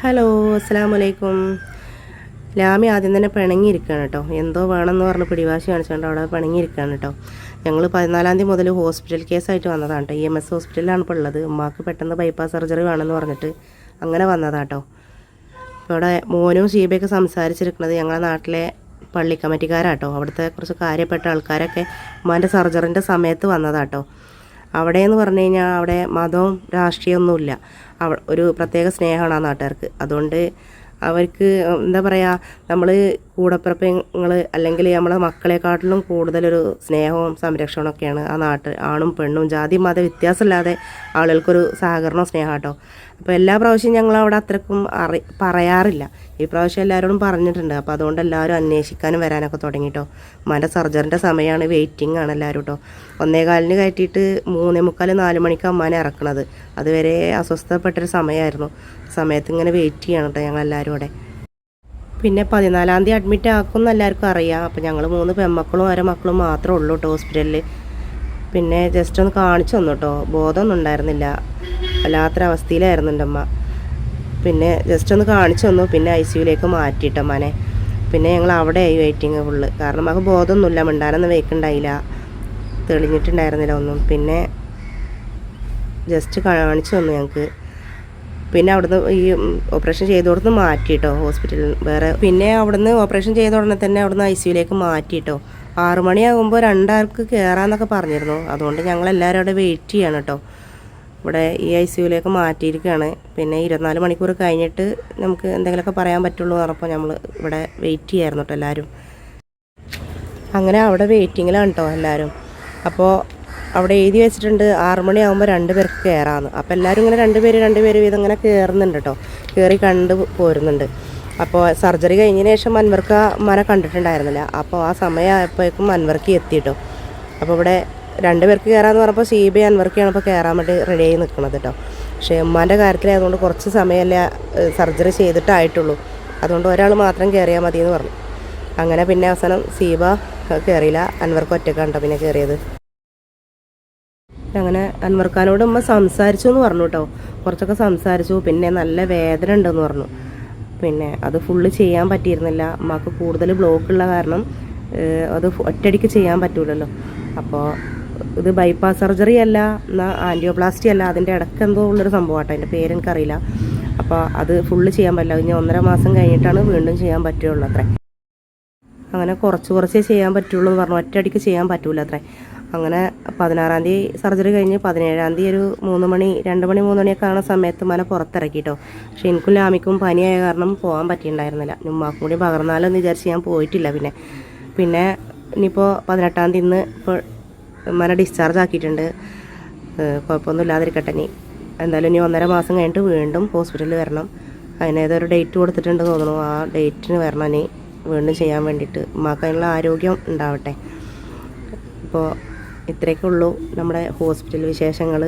Hello അസ്സാം വലൈക്കും ലാമി ആദ്യം തന്നെ പിണങ്ങിയിരിക്കുകയാണ് കേട്ടോ. എന്തോ വേണമെന്ന് പറഞ്ഞ് പിടിവാശി കാണിച്ചുകൊണ്ട് അവിടെ പിണങ്ങിയിരിക്കുകയാണ് കേട്ടോ. ഞങ്ങൾ പതിനാലാം തീയതി മുതൽ ഹോസ്പിറ്റൽ കേസായിട്ട് വന്നതാണ് കേട്ടോ. ഇ എം എസ് ഹോസ്പിറ്റലിലാണ് ഇപ്പോൾ ഉള്ളത്. ഉമ്മാക്ക് പെട്ടെന്ന് ബൈപ്പാസ് സർജറി വേണമെന്ന് പറഞ്ഞിട്ട് അങ്ങനെ വന്നതാണ് കേട്ടോ. ഇവിടെ മോനും ഷീബയൊക്കെ സംസാരിച്ചിരിക്കുന്നത് ഞങ്ങളുടെ നാട്ടിലെ പള്ളി കമ്മിറ്റിക്കാരാട്ടോ അവിടുത്തെ കുറച്ച് കാര്യപ്പെട്ട ആൾക്കാരൊക്കെ ഉമ്മാന്റെ സർജറിന്റെ സമയത്ത് വന്നതാട്ടോ അവിടെ എന്ന് പറഞ്ഞു കഴിഞ്ഞാൽ അവിടെ മതവും രാഷ്ട്രീയമൊന്നുമില്ല. അവ ഒരു പ്രത്യേക സ്നേഹമാണ് ആ നാട്ടുകാർക്ക്. അതുകൊണ്ട് അവർക്ക് എന്താ പറയുക നമ്മൾ കൂടപ്പിറപ്പങ്ങൾ അല്ലെങ്കിൽ നമ്മളെ മക്കളെക്കാട്ടിലും കൂടുതലൊരു സ്നേഹവും സംരക്ഷണവും ഒക്കെയാണ് ആ നാട്ടിൽ ആണും പെണ്ണും ജാതി മത വ്യത്യാസമില്ലാതെ ആളുകൾക്കൊരു സഹകരണവും സ്നേഹം കേട്ടോ അപ്പോൾ എല്ലാ പ്രാവശ്യവും ഞങ്ങൾ അവിടെ അത്രക്കും അറി പറയാറില്ല. ഈ പ്രാവശ്യം എല്ലാവരോടും പറഞ്ഞിട്ടുണ്ട്. അപ്പോൾ അതുകൊണ്ട് എല്ലാവരും അന്വേഷിക്കാനും വരാനൊക്കെ തുടങ്ങിയിട്ടോ ഉമ്മാന്റെ സർജറിന്റെ സമയമാണ് വെയിറ്റിംഗ് ആണ് എല്ലാവരും കേട്ടോ ഒന്നേകാലിന് കയറ്റിയിട്ട് മൂന്നേ മുക്കാൽ നാല് മണിക്ക് അമ്മാനെ ഇറക്കണത്. അതുവരെ അസ്വസ്ഥപ്പെട്ടൊരു സമയമായിരുന്നു. സമയത്ത് ഇങ്ങനെ വെയിറ്റ് ചെയ്യണം കേട്ടോ ഞങ്ങളെല്ലാവരും അവിടെ. പിന്നെ പതിനാലാം തീയതി അഡ്മിറ്റ് ആക്കുമെന്ന് എല്ലാവർക്കും അറിയാം. അപ്പോൾ ഞങ്ങൾ മൂന്ന് പെമ്മക്കളും ഓരോ മക്കളും മാത്രമേ ഉള്ളൂ കേട്ടോ ഹോസ്പിറ്റലിൽ പിന്നെ ജസ്റ്റ് ഒന്ന് കാണിച്ചു തന്നു കേട്ടോ ബോധമൊന്നും ഉണ്ടായിരുന്നില്ല. വല്ലാത്തൊരവസ്ഥയിലായിരുന്നുണ്ടമ്മ പിന്നെ ജസ്റ്റ് ഒന്ന് കാണിച്ചു തന്നു. പിന്നെ ഐ സിയുലേക്ക് മാറ്റിയിട്ടമ്മനെ പിന്നെ ഞങ്ങൾ അവിടെ ആയി വെയിറ്റിങ് ഫുള്ള് കാരണം നമുക്ക് ബോധമൊന്നുമില്ല. മിണ്ടാനൊന്നും വെക്കുണ്ടായില്ല തെളിഞ്ഞിട്ടുണ്ടായിരുന്നില്ല ഒന്നും. പിന്നെ ജസ്റ്റ് കാണിച്ചു തന്നു ഞങ്ങൾക്ക് പിന്നെ അവിടുന്ന് ഈ ഓപ്പറേഷൻ ചെയ്ത കൊടുത്ത് മാറ്റിട്ടോ ഹോസ്പിറ്റലിൽ വേറെ. പിന്നെ അവിടുന്ന് ഓപ്പറേഷൻ ചെയ്ത ഉടനെ തന്നെ അവിടുന്ന് ഐ സിയുലേക്ക് മാറ്റിട്ടോ. ആറു മണിയാകുമ്പോൾ രണ്ടാൾക്ക് കയറാന്നൊക്കെ പറഞ്ഞിരുന്നു. അതുകൊണ്ട് ഞങ്ങൾ എല്ലാവരും അവിടെ വെയിറ്റ് ചെയ്യണം കേട്ടോ ഇവിടെ ഈ ഐ സിയുലേക്ക് മാറ്റിയിരിക്കുകയാണ് പിന്നെ ഇരുപത്തിനാല് മണിക്കൂർ കഴിഞ്ഞിട്ട് നമുക്ക് എന്തെങ്കിലുമൊക്കെ പറയാൻ പറ്റുള്ളൂ എന്നപ്പോൾ നമ്മൾ ഇവിടെ വെയിറ്റ് ചെയ്യായിരുന്നു കേട്ടോ എല്ലാവരും അങ്ങനെ അവിടെ വെയിറ്റിങ്ങിലാണ് കേട്ടോ എല്ലാവരും അപ്പോൾ അവിടെ എഴുതി വെച്ചിട്ടുണ്ട് ആറ് മണിയാകുമ്പോൾ രണ്ട് പേർക്ക് കയറാമെന്ന് അപ്പോൾ എല്ലാവരും ഇങ്ങനെ രണ്ട് പേര് രണ്ട് പേര് വീതം ഇങ്ങനെ കയറുന്നുണ്ട് കേട്ടോ കയറി കണ്ട് പോരുന്നുണ്ട്. അപ്പോൾ സർജറി കഴിഞ്ഞതിന് ശേഷം അൻവർക്ക് ആ മന കണ്ടിട്ടുണ്ടായിരുന്നില്ല. അപ്പോൾ ആ സമയമായപ്പോഴേക്കും അൻവർക്ക് എത്തി കേട്ടോ അപ്പോൾ ഇവിടെ രണ്ട് പേർക്ക് കയറാമെന്ന് പറഞ്ഞപ്പോൾ സി ബി അൻവർക്കാണ് ഇപ്പോൾ കയറാൻ വേണ്ടി ആയി നിൽക്കുന്നത് കേട്ടോ പക്ഷേ ഉമ്മാന്റെ കാര്യത്തിലായതുകൊണ്ട് കുറച്ച് സമയമല്ലേ സർജറി ചെയ്തിട്ടായിട്ടുള്ളൂ. അതുകൊണ്ട് ഒരാൾ മാത്രം കയറിയാൽ മതി എന്ന് പറഞ്ഞു. അങ്ങനെ പിന്നെ അവസാനം സീബ കയറിയില്ല അൻവർക്ക് ഒറ്റക്കാണ്ടോ പിന്നെ കയറിയത് അങ്ങനെ അൻവർഖാനോട് ഉമ്മ സംസാരിച്ചു എന്ന് പറഞ്ഞു കേട്ടോ കുറച്ചൊക്കെ സംസാരിച്ചു. പിന്നെ നല്ല വേദന ഉണ്ടെന്ന് പറഞ്ഞു. പിന്നെ അത് ഫുള്ള് ചെയ്യാൻ പറ്റിയിരുന്നില്ല. അമ്മയ്ക്ക് കൂടുതൽ ബ്ലോക്ക് ഉള്ള കാരണം അത് ഒറ്റയടിക്ക് ചെയ്യാൻ പറ്റൂലല്ലോ. അപ്പോൾ ഇത് ബൈപ്പാസ് സർജറി അല്ല എന്നാൽ ആന്റിയോപ്ലാസ്റ്റി അല്ല അതിന്റെ ഇടയ്ക്ക് എന്തോ ഉള്ളൊരു സംഭവമാട്ടോ അതിന്റെ പേരെനിക്കറിയില്ല അപ്പോൾ അത് ഫുള്ള് ചെയ്യാൻ പറ്റില്ല. ഇനി ഒന്നര മാസം കഴിഞ്ഞിട്ടാണ് വീണ്ടും ചെയ്യാൻ പറ്റുള്ളൂ അത്രേ. അങ്ങനെ കുറച്ച് കുറച്ചേ ചെയ്യാൻ പറ്റുള്ളൂ എന്ന് പറഞ്ഞു. ഒറ്റയടിക്ക് ചെയ്യാൻ പറ്റൂല അത്രേ. അങ്ങനെ പതിനാറാം തീയതി സർജറി കഴിഞ്ഞ് പതിനേഴാം തീയതി ഒരു മൂന്ന് മണി രണ്ട് മണി മൂന്ന് മണിയൊക്കെ ആണ സമയത്ത് മന പുറത്തിറക്കിട്ടോ പക്ഷേ എനിക്കും ലാമിക്കും പനിയായ കാരണം പോകാൻ പറ്റിയിട്ടുണ്ടായിരുന്നില്ല ഉമ്മാക്കും കൂടി പകർന്നാലോ വിചാരിച്ച് ഞാൻ പോയിട്ടില്ല പിന്നെ. പിന്നെ ഇനിയിപ്പോൾ പതിനെട്ടാം തീയതി ഇന്ന് ഇപ്പോൾ മന ഡിസ്ചാർജ് ആക്കിയിട്ടുണ്ട്. കുഴപ്പമൊന്നും ഇല്ലാതിരിക്കട്ടെ ഇനി. എന്തായാലും ഇനി ഒന്നര മാസം കഴിഞ്ഞിട്ട് വീണ്ടും ഹോസ്പിറ്റലിൽ വരണം. അതിനേതൊരു ഡേറ്റ് കൊടുത്തിട്ടുണ്ട് തോന്നുന്നു. ആ ഡേറ്റിന് വരണം ഇനി. വീണ്ടും ചെയ്യാൻ വേണ്ടിയിട്ട് ഉമ്മാക്ക് ആരോഗ്യം ഉണ്ടാവട്ടെ. അപ്പോൾ ഇത്രയൊക്കെ ഉള്ളൂ നമ്മുടെ ഹോസ്പിറ്റൽ വിശേഷങ്ങൾ.